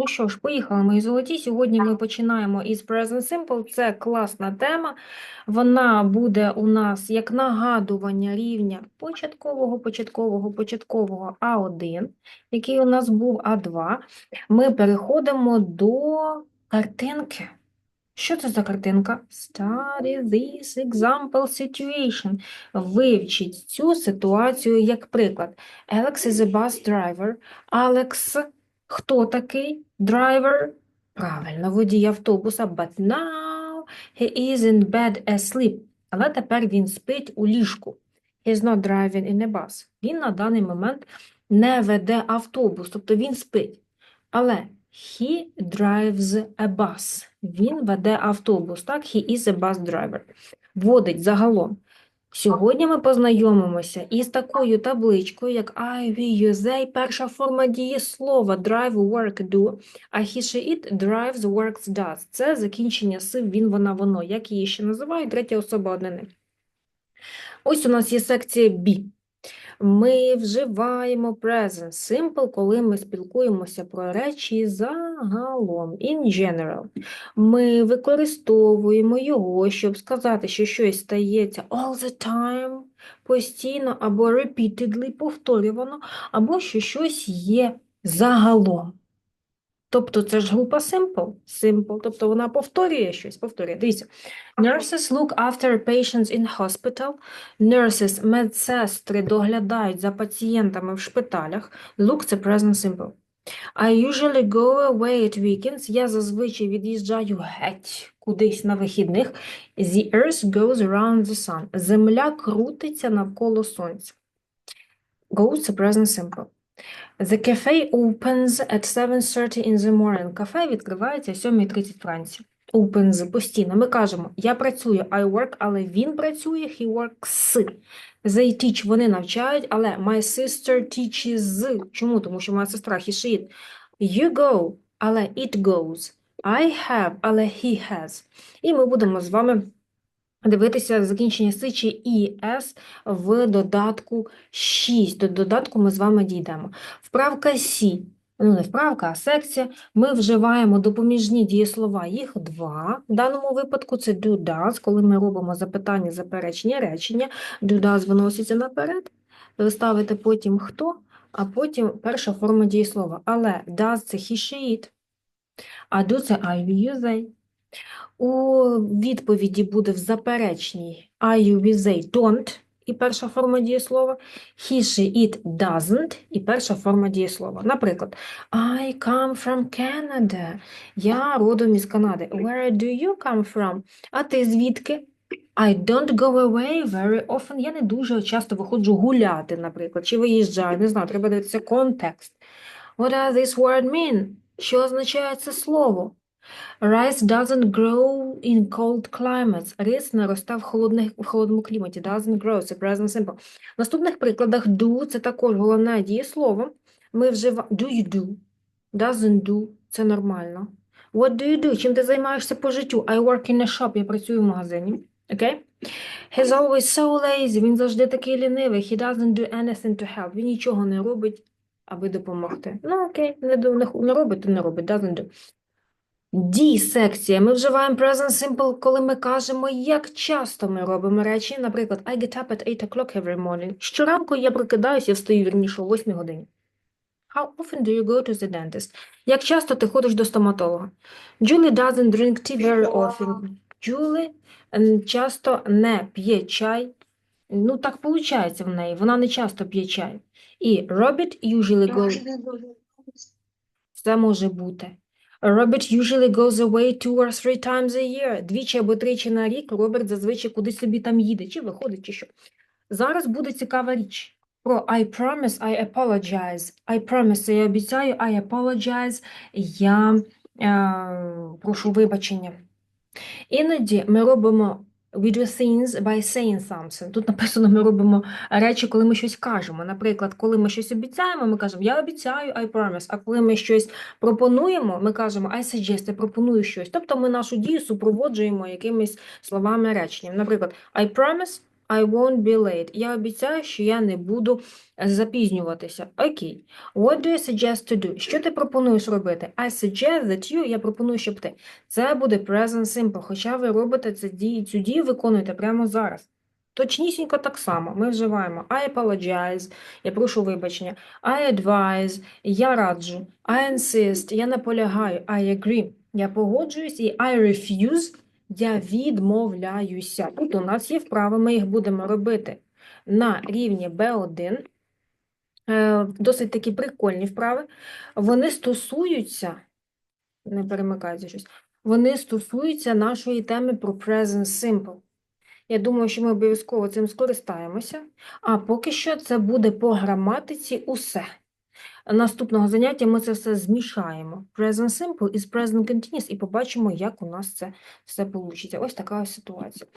Ну що ж, поїхали, мої золоті. Сьогодні ми починаємо із Present Simple. Це класна тема. Вона буде у нас як нагадування рівня початкового, початкового, початкового А1, який у нас був А2. Ми переходимо до картинки. Що це за картинка? Study this example situation. Вивчіть цю ситуацію як приклад. Alex is a bus driver. Алекс Хто такий? Driver? Правильно, водій автобуса. But now he is in bed asleep. Але тепер він спить у ліжку. He is not driving in a bus. Він на даний момент не веде автобус, тобто він спить. Але he drives a bus. Він веде автобус, так? He is a bus driver. Водить загалом. Сьогодні ми познайомимося із такою табличкою, як I, перша форма дієслова drive, work, do, а he, she, it drives, works, does. Це закінчення сив, він, вона, воно. Як її ще називають? Третя особа однини. Ось у нас є секція B. Ми вживаємо present simple, коли ми спілкуємося про речі загалом, in general. Ми використовуємо його, щоб сказати, що щось стається all the time, постійно, або repeatedly, повторювано, або що щось є загалом. Тобто це ж група simple, simple, тобто вона повторює щось, повторює. Дивіться. Nurses look after patients in hospital. Nurses, медсестри доглядають за пацієнтами в шпиталях. Look – це present simple. I usually go away at weekends. Я зазвичай від'їжджаю геть кудись на вихідних. The earth goes around the sun. Земля крутиться навколо сонця. Go – це present simple. The cafe opens at 7.30 in the morning. Кафе відкривається о 7.30 вранці. Opens постійно. Ми кажемо, я працюю, I work, але він працює, he works. They teach, вони навчають, але my sister teaches. Чому? Тому що моя сестра, he, she, it. You go, але it goes. I have, але he has. І ми будемо з вами дивитися закінчення «си» чи «іс» в додатку 6. До додатку ми з вами дійдемо. Вправка «сі». Ну, не вправка, а секція. Ми вживаємо допоміжні дієслова, їх два. В даному випадку це do, does, коли ми робимо запитання, заперечення, речення. Do, does виноситься наперед. Ви ставите потім хто, а потім перша форма дієслова. Але does – це he, she, it, а do – це I, we, you, they. У відповіді буде в заперечній I, you, we, they don't і перша форма дієслова, he, she, it doesn't і перша форма дієслова. Наприклад, I come from Canada. Я родом із Канади. Where do you come from? А ти звідки? I don't go away very often. Я не дуже часто виходжу гуляти, наприклад, чи виїжджаю. Не знаю, треба дивитися контекст. What does this word mean? Що означає це слово? Rice doesn't grow in cold climates. Рис не росте в, холодних, в холодному кліматі. Doesn't grow. Це present simple. В наступних прикладах do – це також головне дієслово. Ми вживаємо do you do. Doesn't do – це нормально. What do you do? Чим ти займаєшся по життю? I work in a shop. Я працюю в магазині. Окей? He's always so lazy. Він завжди такий лінивий. He doesn't do anything to help. Він нічого не робить, аби допомогти. Ну, окей, не, не, не робить, то не робить. Doesn't do. D-секція. Ми вживаємо present simple, коли ми кажемо, як часто ми робимо речі. Наприклад, I get up at 8 o'clock every morning. Щоранку я прокидаюся, я встаю вірніше о 8 годині. How often do you go to the dentist? Як часто ти ходиш до стоматолога? Julie doesn't drink tea very often. Julie часто не п'є чай. Ну, так виходить в неї. Вона не часто п'є чай. І Robert usually goes... Це може бути. Роберт usually goes away two or three times a year. Двічі або тричі на рік Роберт зазвичай кудись собі там їде, чи виходить, чи що. Зараз буде цікава річ. Про I promise, I apologize. I promise, я обіцяю, I apologize, я е, прошу вибачення. Іноді ми робимо we do things by saying something. Тут написано, ми робимо речі, коли ми щось кажемо. Наприклад, коли ми щось обіцяємо, ми кажемо я обіцяю, I promise. А коли ми щось пропонуємо, ми кажемо I suggest, я пропоную щось. Тобто ми нашу дію супроводжуємо якимись словами реченням. Наприклад, I promise I won't be late. Я обіцяю, що я не буду запізнюватися. Окей. What do you suggest to do? Що ти пропонуєш робити? I suggest that you, я пропоную, щоб ти. Це буде present simple, хоча ви робите це дію, цю дію виконуєте прямо зараз. Точнісінько так само. Ми вживаємо I apologize, я прошу вибачення, I advise, я раджу, I insist, я наполягаю, I agree, я погоджуюсь, і I refuse, я відмовляюся. Тут у нас є вправи, ми їх будемо робити на рівні B1. Е, Досить такі прикольні вправи. Вони стосуються, не перемикається щось, вони стосуються нашої теми про present simple. Я думаю, що ми обов'язково цим скористаємося. А поки що це буде по граматиці усе. Наступного заняття ми це все змішаємо. Present simple із present continuous і побачимо, як у нас це все вийде. Ось така ось ситуація.